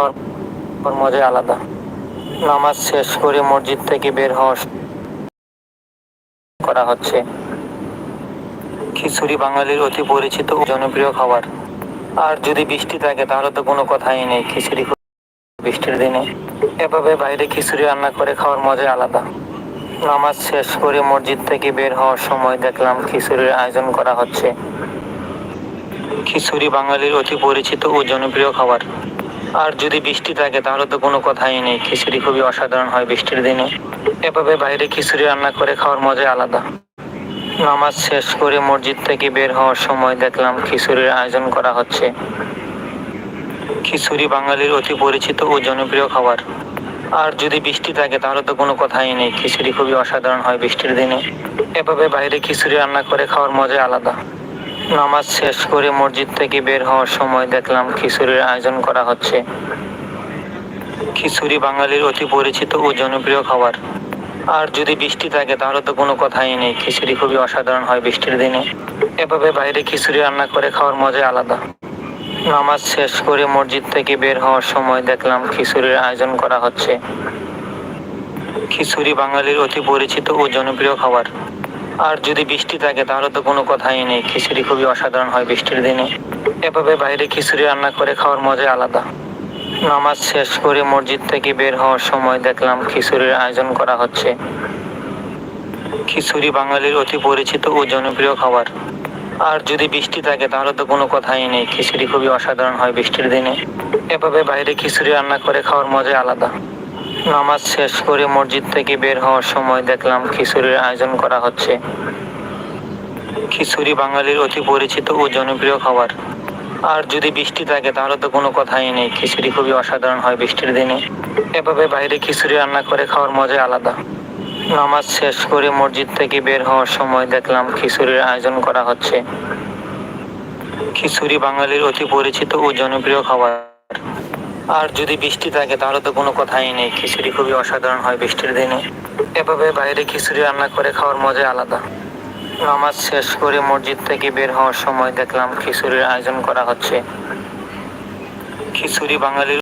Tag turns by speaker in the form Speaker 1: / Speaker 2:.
Speaker 1: ওর মজাই আলাদা। নামাজ শেষ করে মসজিদ থেকে বের হওয়া করা হচ্ছে। খিচুড়ি বাঙালির অতি পরিচিত জনপ্রিয় খাবার। আর যদি বৃষ্টি থাকে, তাহলে তো কোনো কথাই নেই। খিচুড়ি বৃষ্টির দিনে। এভাবে বাইরে খিচুড়ি রান্না করে খাওয়ার মজাই আলাদা। নামাজ শেষ করে মসজিদ থেকে বের হওয়ার সময় দেখলাম খিচুড়ির আয়োজন করা হচ্ছে। খিচুড়ি বাঙালির অতি পরিচিত ও জনপ্রিয় খাবার। আর যদি বৃষ্টি থাকে, তাহলে তো কোনো কথাই নেই। খিচুড়ি খুবই অসাধারণ হয় বৃষ্টির দিনে। এভাবে বাইরে খিচুড়ি রান্না করে খাওয়ার মজাই আলাদা। নামাজ শেষ করে মসজিদ থেকে বের হওয়ার সময় দেখলাম খিচুড়ির আয়োজন করা হচ্ছে। খিচুড়ি বাঙালির অতি পরিচিত ও জনপ্রিয় খাবার। আর যদি বৃষ্টি থাকে, তাহলে তো কোনো কথাই নেই। খিচুড়ি খুবই অসাধারণ হয় বৃষ্টির দিনে। এভাবে বাইরে খিচুড়ি রান্না করে খাওয়ার মজাই আলাদা। নামাজ শেষ করে মসজিদ থেকে বের হওয়ার সময় দেখলাম খিচুড়ির আয়োজন করা হচ্ছে। খিচুড়ি বাঙালির অতি পরিচিত ও জনপ্রিয় খাবার। আর যদি বৃষ্টি থাকে, তাহলে তো কোনো কথাই নেই। খিচুড়ি খুবই অসাধারণ হয় বৃষ্টির দিনে। এভাবে বাইরে খিচুড়ি রান্না করে খাওয়ার মজাই আলাদা। নামাজ শেষ করে মসজিদ থেকে বের হওয়ার সময় দেখলাম খিচুড়ির আয়োজন করা হচ্ছে। খিচুড়ি বাঙালির অতি পরিচিত ও জনপ্রিয় খাবার। আর যদি বৃষ্টি থাকে, তাহলে তো কোনো কথাই নেই। খিচুড়ি খুবই অসাধারণ হয় বৃষ্টির দিনে। এভাবে বাইরে খিচুড়ি রান্না করে খাওয়ার মজাই আলাদা। নামাজ শেষ করে মসজিদ থেকে বের হওয়ার সময় দেখলাম খিচুড়ির আয়োজন করা হচ্ছে। খিচুড়ি বাঙালির অতি পরিচিত ও জনপ্রিয় খাবার। আর যদি বৃষ্টি থাকে, তাহলে তো কোনো কথাই নেই। খিচুড়ি খুবই অসাধারণ হয় বৃষ্টির দিনে। এভাবে বাইরে খিচুড়ি রান্না করে খাওয়ার মজাই আলাদা। নামাজ শেষ করে মসজিদ থেকে বের হওয়ার সময় দেখলাম খিচুড়ির আয়োজন করা হচ্ছে। খিচুড়ি বাঙালির অতি পরিচিত ও জনপ্রিয় খাবার। আর যদি বৃষ্টি থাকে, তাহলে তো কোনো কথাই নেই। খিচুড়ি খুবই অসাধারণ হয় বৃষ্টির দিনে। এভাবে বাইরে খিচুড়ি রান্না করে খাওয়ার মজাই আলাদা। নামাজ শেষ করে মসজিদ থেকে বের হওয়ার সময় দেখলাম খিচুড়ির আয়োজন করা হচ্ছে। খিচুড়ি বাঙালির অতি পরিচিত ও জনপ্রিয় খাবার। আর যদি বৃষ্টি থাকে, তাহলে তো কোনো কথাই নেই। খিচুড়ি খুবই অসাধারণ হয় বৃষ্টির দিনে। এভাবে বাইরে খিচুড়ি রান্না করে খাওয়ার মজা আলাদা। নামাজ শেষ করে মসজিদ থেকে বের হওয়ার সময় দেখলাম খিচুড়ির আয়োজন করা হচ্ছে। খিচুড়ি বাঙালির